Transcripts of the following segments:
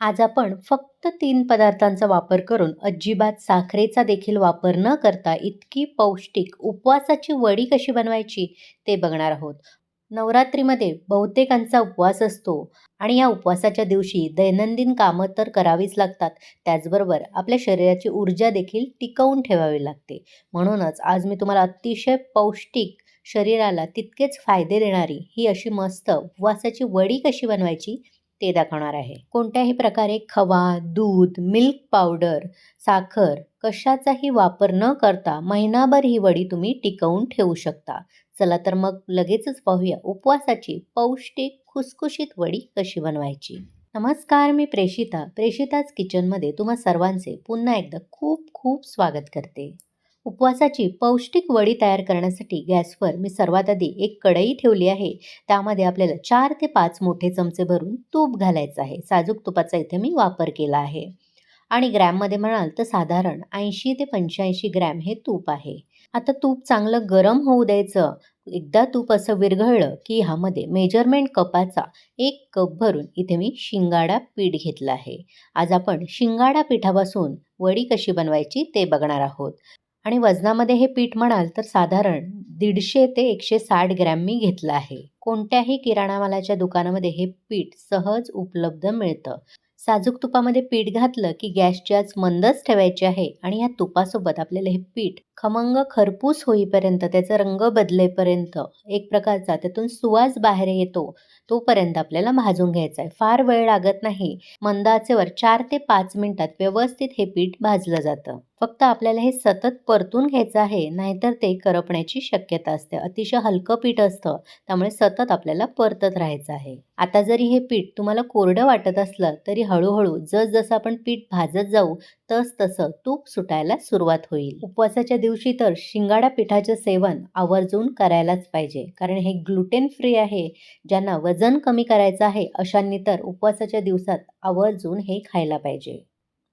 आज आपण फक्त तीन पदार्थांचा वापर करून अजिबात साखरेचा देखील वापर न करता इतकी पौष्टिक उपवासाची वडी कशी बनवायची ते बघणार आहोत. नवरात्रीमध्ये बहुतेकांचा उपवास असतो आणि या उपवासाच्या दिवशी दैनंदिन कामं तर करावीच लागतात. त्याचबरोबर आपल्या शरीराची ऊर्जा देखील टिकवून ठेवावी लागते. म्हणूनच आज मी तुम्हाला अतिशय पौष्टिक शरीराला तितकेच फायदे देणारी ही अशी मस्त उपवासाची वडी कशी बनवायची ते दाखवणार आहे. कोणत्याही प्रकारे खवा दूध मिल्क पावडर साखर कशाचाही वापर न करता महिनाभर ही वडी तुम्ही टिकवून ठेवू शकता. चला तर मग लगेचच पाहूया उपवासाची पौष्टिक खुसखुशीत वडी कशी बनवायची. नमस्कार मी प्रेषिता. प्रेषिताच किचनमध्ये तुम्हा सर्वांचे पुन्हा एकदा खूप खूप स्वागत करते. उपवासाची पौष्टिक वडी तयार करण्यासाठी गॅसवर मी सर्वात आधी एक कढई ठेवली आहे. त्यामध्ये आपल्याला चार ते पाच मोठे चमचे भरून तूप घालायचं आहे. साजूक तुपाचा इथे मी वापर केला आहे. आणि ग्रॅममध्ये म्हणाल तर साधारण ऐंशी ते पंच्याऐंशी ग्रॅम हे तूप आहे. आता तूप चांगलं गरम होऊ द्यायचं. एकदा तूप असं विरघळलं की ह्यामध्ये मेजरमेंट कपाचा एक कप भरून इथे मी शिंगाडा पीठ घेतलं आहे. आज आपण शिंगाडा पिठापासून वडी कशी बनवायची ते बघणार आहोत. आणि वजनामध्ये हे पीठ म्हणाल तर साधारण दीडशे ते एकशे साठ ग्रॅम मी घेतलं आहे. कोणत्याही किराणा मालाच्या दुकानामध्ये हे पीठ सहज उपलब्ध मिळतं. साजूक तुपामध्ये पीठ घातलं की गॅसची आज मंदच ठेवायची आहे आणि ह्या तुपासोबत आपल्याला हे पीठ खमंग खरपूस होईपर्यंत त्याचा रंग बदलेपर्यंत एक प्रकारचा त्यातून सुवास बाहेर येतो तोपर्यंत आपल्याला भाजून घ्यायचा आहे. फार वेळ लागत नाही. मंदाचेवर चार ते पाच मिनिटात व्यवस्थित हे पीठ भाजलं जातं. फक्त आपल्याला हे सतत परतून घ्यायचं आहे नाहीतर ते करपण्याची शक्यता असते. अतिशय हलकं पीठ असतं त्यामुळे सतत आपल्याला परतत राहायचं आहे. आता जरी हे पीठ तुम्हाला कोरडं वाटत असलं तरी हळूहळू जसजसं आपण पीठ भाजत जाऊ तस तसं तूप सुटायला सुरुवात होईल. उपवासाच्या दिवशी तर शिंगाडा पिठाचं सेवन आवर्जून करायलाच पाहिजे कारण हे ग्लुटेन फ्री आहे. ज्यांना वजन कमी करायचं आहे अशांनी तर उपवासाच्या दिवसात आवर्जून हे खायला पाहिजे.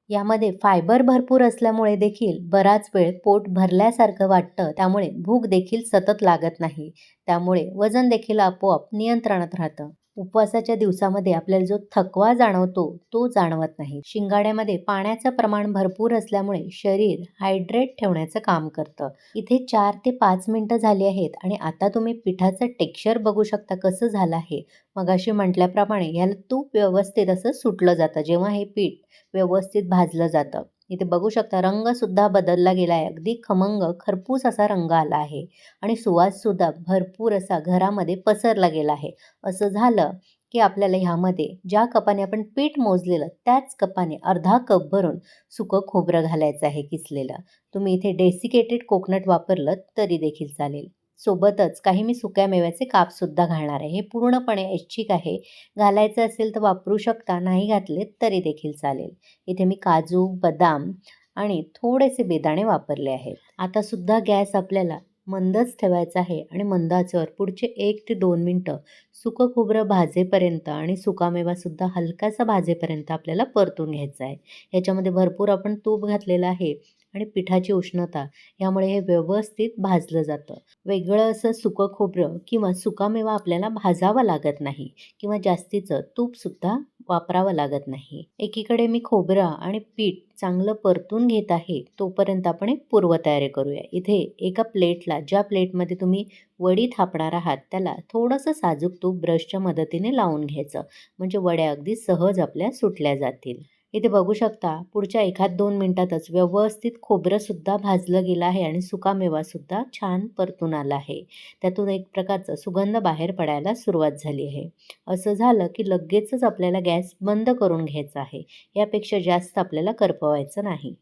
यामध्ये फायबर भरपूर असल्यामुळे देखील बराच वेळ पोट भरल्यासारखं वाटतं. त्यामुळे भूक देखील सतत लागत नाही. त्यामुळे वजन देखील आपोआप नियंत्रणात राहतं. उपवासाच्या दिवसामध्ये आपल्याला जो थकवा जाणवतो तो जाणवत नाही. शिंगाड्यामध्ये पाण्याचं प्रमाण भरपूर असल्यामुळे शरीर हायड्रेट ठेवण्याचं काम करतं. इथे चार ते पाच मिनटं झाली आहेत आणि आता तुम्ही पिठाचं टेक्स्चर बघू शकता कसं झालं आहे. मगाशी म्हटल्याप्रमाणे ह्याला तूप व्यवस्थित असं सुटलं जातं. जेव्हा हे पीठ व्यवस्थित भाजलं जातं. इथे बघू शकता रंगसुद्धा बदलला गेला आहे अगदी खमंग खरपूस असा रंग आला आहे आणि सुवाससुद्धा भरपूर असा घरामध्ये पसरला गेला आहे. असं झालं की आपल्याला ह्यामध्ये ज्या कपाने आपण पीठ मोजलेलं त्याच कपाने अर्धा कप भरून सुकं खोबरं घालायचं आहे किसलेलं. तुम्ही इथे डेसिकेटेड कोकोनट वापरलं तरी देखील चालेल. सोबतच काही मी सुक्या मेव्याचे कापसुद्धा घालणार आहे. हे पूर्णपणे ऐच्छिक आहे. घालायचं असेल तर वापरू शकता नाही घातले तरी देखील चालेल. इथे मी काजू बदाम आणि थोडेसे बेदाणे वापरले आहेत. आता सुद्धा गॅस आपल्याला मंदच ठेवायचा आहे आणि मंदाचवर पुढचे एक ते दोन मिनटं सुकं खोबरं भाजेपर्यंत आणि सुकामेवासुद्धा हलकासा भाजेपर्यंत आपल्याला परतून घ्यायचा आहे. ह्याच्यामध्ये भरपूर आपण तूप घातलेलं आहे. आणि पिठाची उष्णता यामुळे हे व्यवस्थित भाजलं जातं. वेगळं असं सुकं खोबरं किंवा सुकामेवा आपल्याला भाजावा लागत नाही किंवा जास्तीचं तूपसुद्धा वापरावं लागत नाही. एकीकडे मी खोबरं आणि पीठ चांगलं परतून घेत आहे तोपर्यंत आपण एक पूर्वतयारी करूया. इथे एका प्लेटला ज्या प्लेटमध्ये तुम्ही वडी थापणार आहात त्याला थोडंसं साजूक तूप ब्रशच्या मदतीने लावून घ्यायचं. म्हणजे वड्या अगदी सहज आपल्या सुटल्या जातील. इथे बघू शकता पुढच्या एखाद दोन मिनटातच व्यवस्थित खोबरंसुद्धा भाजलं गेलं आहे आणि सुकामेवासुद्धा छान परतून आला आहे. त्यातून एक प्रकारचा सुगंध बाहेर पडायला सुरुवात झाली आहे. असं झालं की लगेचच आपल्याला गॅस बंद करून घ्यायचा आहे. यापेक्षा जास्त आपल्याला करपवायचं नाही.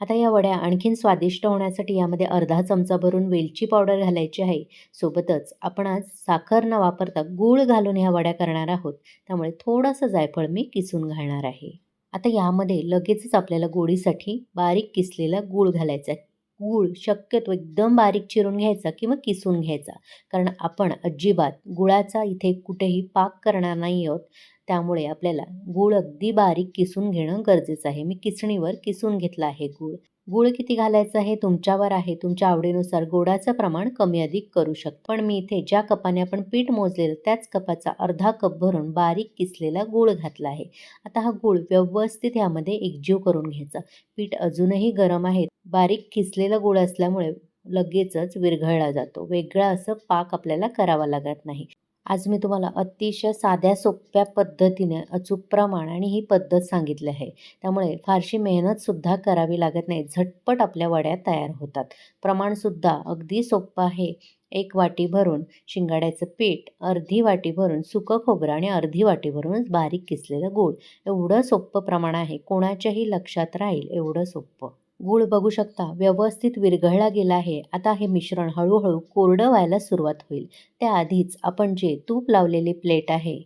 आता या वड्या आणखीन स्वादिष्ट होण्यासाठी यामध्ये अर्धा चमचा भरून वेलची पावडर घालायची आहे. सोबतच आपण आज साखर न वापरता गूळ घालून ह्या वड्या करणार आहोत. त्यामुळे थोडंसं जायफळ मी किसून घालणार आहे. आता यामध्ये लगेचच आपल्याला गोडीसाठी बारीक किसलेला गूळ घालायचा आहे. गूळ शक्यतो एकदम बारीक चिरून घ्यायचा किंवा किसून घ्यायचा. कारण आपण अजिबात गुळाचा इथे कुठेही पाक करणार नाही आहोत. त्यामुळे आपल्याला गूळ अगदी बारीक किसून घेणं गरजेचं आहे. मी किसणीवर किसून घेतला आहे गूळ. गूळ किती घालायचं हे तुमच्यावर आहे. तुमच्या आवडीनुसार गोडाचं प्रमाण कमी अधिक करू शकतो. पण मी इथे ज्या कपाने आपण पीठ मोजलेलं त्याच कपाचा अर्धा कप भरून बारीक किसलेला गूळ घातला आहे. आता हा गूळ व्यवस्थित यामध्ये एकजीव करून घ्यायचा. पीठ अजूनही गरम आहे. बारीक किसलेला गूळ असल्यामुळे लगेचच विरघळला जातो. वेगळा असं पाक आपल्याला करावा लागत नाही. आज मी तुम्हाला अतिशय साध्या सोप्या पद्धतीने अचूक प्रमाण आणि ही पद्धत सांगितली आहे. त्यामुळे फारशी मेहनतसुद्धा करावी लागत नाही. झटपट आपल्या वड्या तयार होतात. प्रमाणसुद्धा अगदी सोपं आहे. एक वाटी भरून शिंगाड्याचं पीठ अर्धी वाटी भरून सुकं खोबरं आणि अर्धी वाटी भरूनच बारीक किसलेलं गूळ. एवढं सोपं प्रमाण आहे. कोणाच्याही लक्षात राहील एवढं सोपं. गूळ बघू शकता. व्यवस्थित विरघळला गेला आहे. आता हे मिश्रण हळूहळू कोरडं व्हायला सुरुवात होईल. त्याआधीच आपण जे तूप लावलेली प्लेट आहे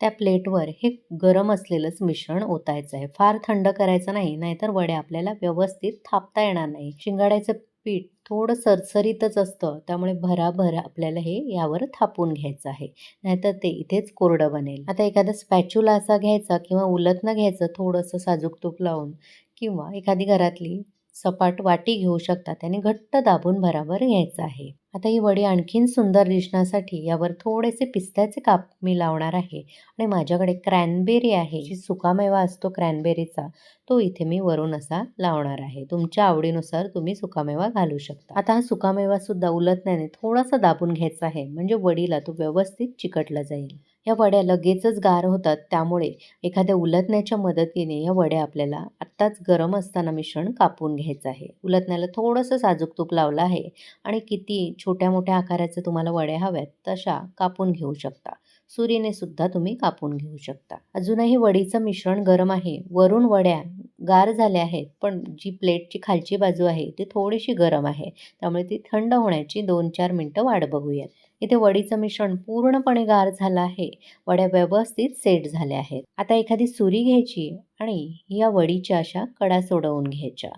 त्या प्लेटवर हे गरम असलेलंच मिश्रण ओतायचं आहे. फार थंड करायचं नाही नाहीतर वड्या आपल्याला व्यवस्थित थापता येणार नाही. शिंगाड्याचं पीठ थोडं सरसरीतच असतं त्यामुळे भराभर आपल्याला हे यावर थापून घ्यायचं आहे. नाहीतर ते इथेच कोरडं बनेल. आता एखादा स्पॅच्युला असा घ्यायचा किंवा उलतनं घ्यायचं थोडंसं साजूक तूप लावून. किंवा एखादी घरातली सपाट वाटी घेऊ शकता त्याने घट्ट दाबून भराभर घ्यायचं आहे. आता ही वडी आणखीन सुंदर दिसण्यासाठी यावर थोडेसे पिस्त्याचे काप मी लावणार आहे आणि माझ्याकडे क्रॅनबेरी आहे. जी सुकामेवा असतो क्रॅनबेरीचा तो इथे मी वरून असा लावणार आहे. तुमच्या आवडीनुसार तुम्ही सुकामेवा घालू शकता. आता हा सुकामेवा सुद्धा उलटण्याने थोडासा दाबून घ्यायचा आहे म्हणजे वडीला तो व्यवस्थित चिकटला जाईल. या वड्या लगेचच गार होतात. त्यामुळे एखाद्या उलटण्याच्या मदतीने या वड्या आपल्याला आत्ताच गरम असताना मिश्रण कापून घ्यायचं आहे. उलटण्याला थोडंसं साजूक तूप लावलं आहे आणि किती छोट्या मोठ्या आकाराचे तुम्हाला वड्या हव्यात तशा कापून घेऊ शकता. सुरीने सुद्धा तुम्ही कापून घेऊ शकता. अजूनही वडीचं मिश्रण गरम आहे. वरून वड्या गार झाल्या आहेत पण जी प्लेटची खालची बाजू आहे ती थोडीशी गरम आहे. त्यामुळे ती थंड होण्याची दोन चार मिनटं वाट बघूयात. इथे वडीचं मिश्रण पूर्णपणे गार झालं आहे. वड्या व्यवस्थित सेट झाल्या आहेत. आता एखादी सुरी घ्यायची आणि या वडीच्या अशा कडा सोडवून घ्यायच्या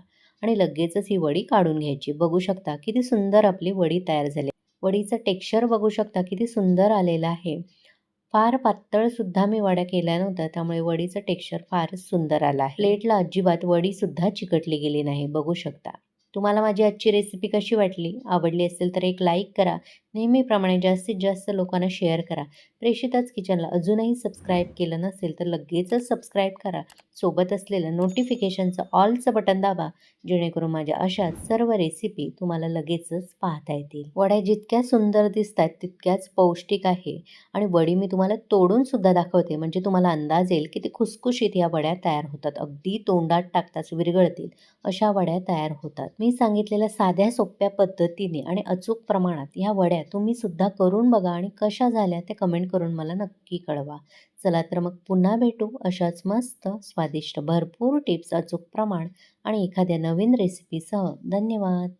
आणि लगेचच ही वडी काढून घ्यायची. बघू शकता किती सुंदर आपली वडी तयार झाली. वडीचं टेक्स्चर बघू शकता किती सुंदर आलेलं आहे. फार पातळसुद्धा मी वड्या केल्या नव्हत्या त्यामुळे वडीचं टेक्स्चर फारच सुंदर आलं आहे. प्लेटला अजिबात वडीसुद्धा चिकटली गेली नाही बघू शकता. तुम्हाला माझी आजची रेसिपी कशी वाटली? आवडली असेल तर एक लाईक करा नेहमीप्रमाणे जास्तीत जास्त लोकांना शेअर करा. प्रेषिताच किचनला अजूनही सबस्क्राईब केलं नसेल तर लगेचच सबस्क्राईब करा. सोबत असलेलं नोटिफिकेशनचं ऑलचं बटन दाबा जेणेकरून माझ्या अशा सर्व रेसिपी तुम्हाला लगेचच पाहता येतील. वड्या जितक्या सुंदर दिसतात तितक्याच पौष्टिक आहे. आणि वडी मी तुम्हाला तोडून सुद्धा दाखवते. म्हणजे तुम्हाला अंदाज येईल की ते खुसखुशीत या वड्या तयार होतात. अगदी तोंडात टाकताच विरघळतील अशा वड्या तयार होतात. मी सांगितलेल्या साध्या सोप्या पद्धतीने आणि अचूक प्रमाणात या वड्या तुम्ही सुद्धा करून बघा आणि कशा झाल्या ते कमेंट करून मला नक्की कळवा. चला तर मग पुन्हा भेटू अशाच मस्त स्वादिष्ट भरपूर टिप्स अचूक प्रमाण आणि एखाद्या नवीन रेसिपीसह धन्यवाद.